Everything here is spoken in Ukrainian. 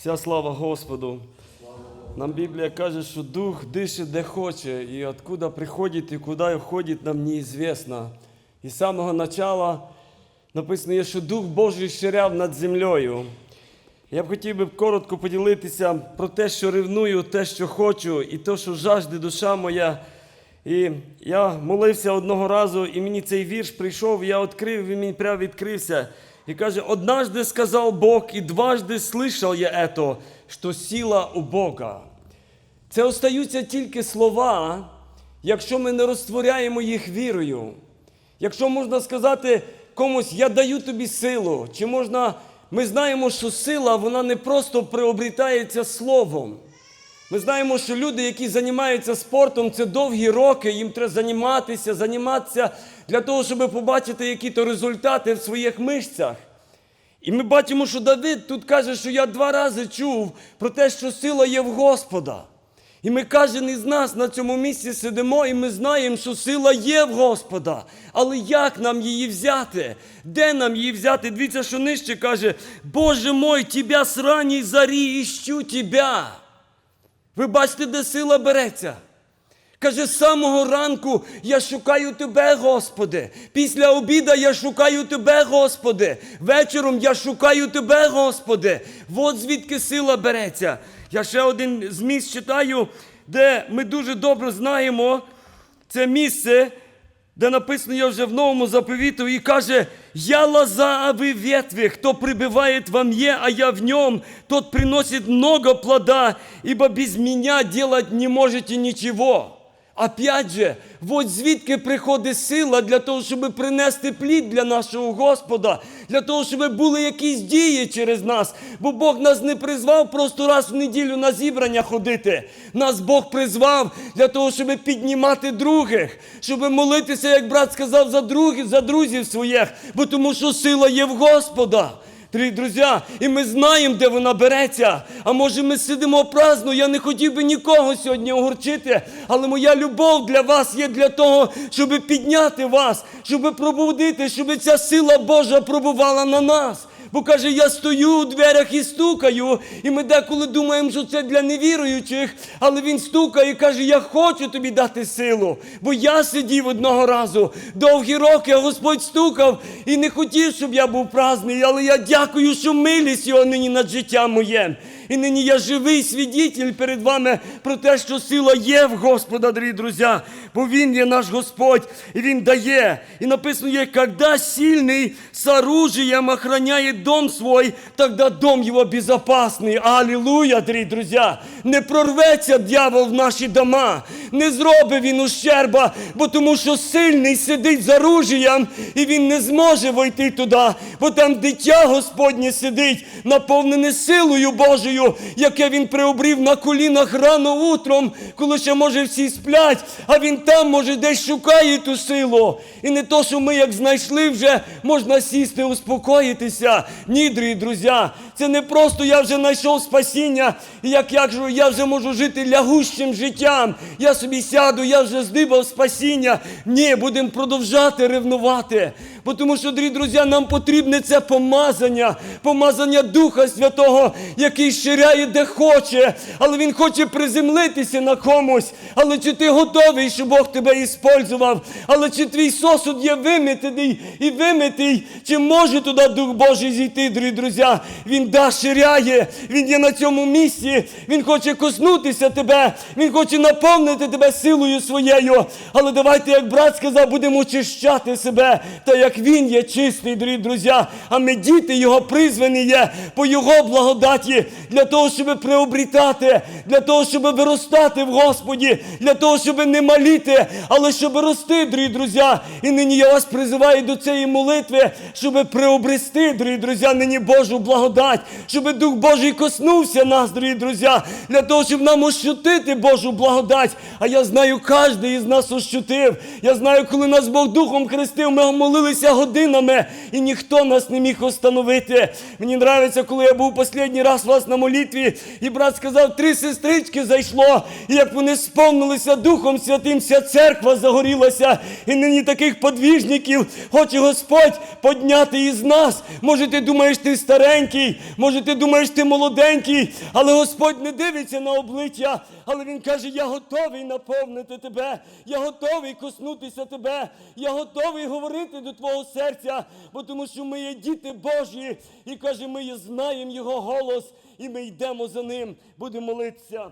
Вся слава Господу. Нам Біблія каже, що дух дише де хоче, і откуда приходить і куди входить, нам неізвісно. І з самого начала написано є, що Дух Божий ширяв над землею. Я б хотів би коротко поділитися про те, що ревную, те, що хочу, і те, що жажде душа моя. І я молився одного разу, і мені цей вірш прийшов, я відкрив, він мені прямо відкрився. І каже, однажды сказав Бог, і дважды слышал я это, що сила у Бога. Це остаються тільки слова, якщо ми не розтворяємо їх вірою. Якщо можна сказати комусь, я даю тобі силу, чи можна, ми знаємо, що сила вона не просто приобретається словом. Ми знаємо, що люди, які займаються спортом, це довгі роки, їм треба займатися, займатися для того, щоб побачити якісь результати в своїх мишцях. І ми бачимо, що Давид тут каже, що я два рази чув про те, що сила є в Господа. І ми кожен із нас на цьому місці сидимо, і ми знаємо, що сила є в Господа. Але як нам її взяти? Де нам її взяти? Дивіться, що нижче каже: Боже мой, Тебя з ранній зарі іщу Тебя. Ви бачите, де сила береться? Каже, з самого ранку я шукаю тебе, Господи. Після обіда я шукаю тебе, Господи. Вечором я шукаю тебе, Господи. От звідки сила береться. Я ще один з місць читаю, де ми дуже добре знаємо це місце, де написано я вже в новому заповіту, і каже: Я лоза, а ви ветви, хто прибиває во мне, а я в нем, тот приносит много плода, ибо без меня делать не можете ничего. Опять же, от звідки приходить сила для того, щоб принести плід для нашого Господа, для того, щоб були якісь дії через нас. Бо Бог нас не призвав просто раз в неділю на зібрання ходити. Нас Бог призвав для того, щоб піднімати других, щоб молитися, як брат сказав, за других, за друзів своїх, бо тому що сила є в Господа. Друзі, і ми знаємо, де вона береться. А може ми сидимо праздно. Я не хотів би нікого сьогодні огорчити, але моя любов для вас є для того, щоб підняти вас, щоб пробудити, щоб ця сила Божа пробувала на нас. Бо каже, я стою у дверях і стукаю, і ми деколи думаємо, що це для невіруючих, але він стукає і каже, я хочу тобі дати силу. Бо я сидів одного разу довгі роки, а Господь стукав і не хотів, щоб я був праздний, але я дякую, що милість його нині над життям моєм. І нині я живий свідетель перед вами про те, що сила є в Господа, дорогі друзі, бо Він є наш Господь, і Він дає. І написано є, когда сильний с оружием охраняет дом свой, тогда дом его безопасный. Аллилуйя, дорогі друзі. Не прорветься дьявол в наші дома, не зробить він ущерба, бо тому що сильний сидить з оружієм, і він не зможе войти туди, бо там дитя Господнє сидить, наповнене силою Божою, яке він приобрів на колінах рано утром, коли ще може всі сплять, а він там може десь шукає ту силу. І не то, що ми як знайшли вже, можна сісти, успокоїтися. Ні, дорогі друзі, це не просто я вже знайшов спасіння, як, як же я вже можу жити лягущим життям. Я собі сяду, я вже здибав спасіння. Ні, будемо продовжати ревнувати. Бо тому що, дорогі друзі, нам потрібне це помазання, помазання Духа Святого, який ширяє де хоче, але Він хоче приземлитися на комусь. Але чи ти готовий, щоб Бог тебе іспользував? Але чи твій сосуд є вимитий і вимитий? Чи може туди Дух Божий зійти, дорогі друзі? Він да ширяє, Він є на цьому місці, Він хоче коснутися тебе, Він хоче наповнити тебе силою своєю. Але давайте, як брат сказав, будемо очищати себе, та як він є чистий, дорогі друзі. А ми діти Його призвані є по Його благодаті. Для того, щоб приобрітати, для того, щоб виростати в Господі, для того, щоб не маліти, але щоб рости, дорогі друзі. І нині я вас призиваю до цієї молитви, щоб приобрести, дорогі друзі, нині Божу благодать, щоб Дух Божий коснувся нас, дорогі друзі, для того, щоб нам ощутити Божу благодать. А я знаю, кожен із нас ощутив. Я знаю, коли нас Бог Духом хрестив, ми молилися годинами, і ніхто нас не міг остановити. Мені подобається, коли я був останній раз у вас на молитві, і брат сказав, три сестрички зайшло. І як вони сповнилися Духом Святим, вся церква загорілася. І нині таких подвіжників хоче Господь подняти із нас. Може, ти думаєш, ти старенький, може, ти думаєш, ти молоденький, але Господь не дивиться на обличчя, але Він каже: Я готовий наповнити тебе, я готовий коснутися тебе, я готовий говорити до твого серця, бо тому що ми є діти Божі, і каже, ми знаємо Його голос, і ми йдемо за ним, будемо молитися.